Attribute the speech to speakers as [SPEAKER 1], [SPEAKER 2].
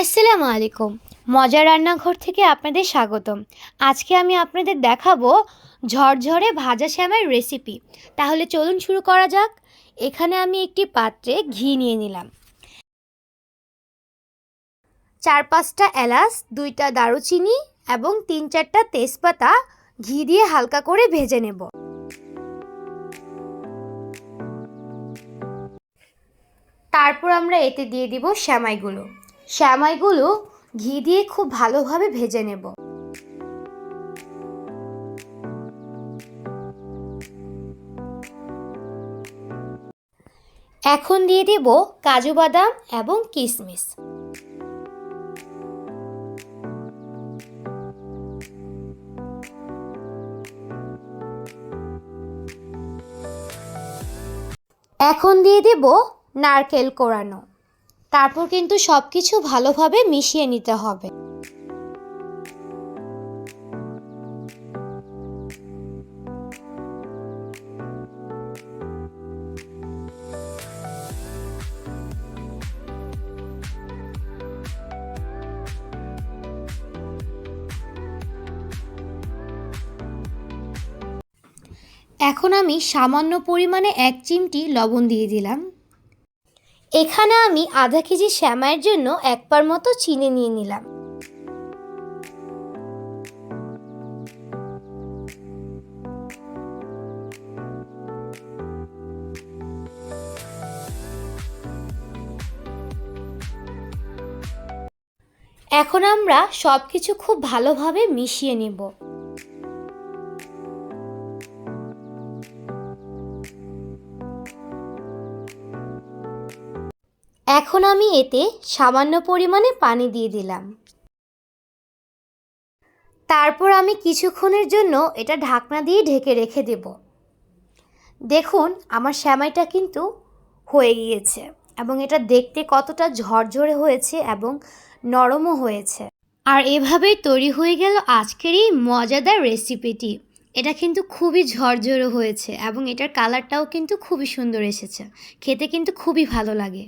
[SPEAKER 1] আসসালামু আলাইকুম। মজার রান্নাঘর থেকে আপনাদের স্বাগতম। আজকে আমি আপনাদের দেখাবো ঝরঝরে ভাজা শ্যামের রেসিপি তাহলে চলুন শুরু করা যাক। এখানে আমি একটি পাত্রে ঘি নিয়ে নিলাম। চার পাঁচটা এলাচ, দুইটা দারুচিনি এবং তিন চারটা তেজপাতা ঘি দিয়ে হালকা করে ভেজে নেব। তারপর আমরা এতে দিয়ে দিব শ্যামাইগুলো। শ্যামাইগুলো ঘি দিয়ে খুব ভালোভাবে ভেজে নেব। এখন দিয়ে দেব কাজু বাদাম এবং কিশমিশ এখন দিয়ে দেব নারকেল কোরানো। তারপর কিন্তু সব কিছু ভালোভাবে মিশিয়ে নিতে হবে। এখন আমি সামান্য পরিমাণে এক চিমটি লবণ দিয়ে দিলাম। এখানে আমি আধা কেজি শ্যামাইয়ের জন্য এক পার মতো চিনি নিয়ে নিলাম। এখন আমরা সব কিছু খুব ভালোভাবে মিশিয়ে নেব। এখন আমি এতে সামান্য পরিমাণে পানি দিয়ে দিলাম। তারপর আমি কিছুক্ষণের জন্য এটা ঢাকনা দিয়ে ঢেকে রেখে দেব। দেখুন, আমার শ্যামাইটা কিন্তু হয়ে গিয়েছে এবং এটা দেখতে কতটা ঝরঝরে হয়েছে এবং নরমও হয়েছে। আর এভাবেই তৈরি হয়ে গেল আজকের এই মজাদার রেসিপিটি। এটা কিন্তু খুবই ঝরঝরে হয়েছে এবং এটার কালারটাও কিন্তু খুবই সুন্দর এসেছে। খেতে কিন্তু খুবই ভালো লাগে।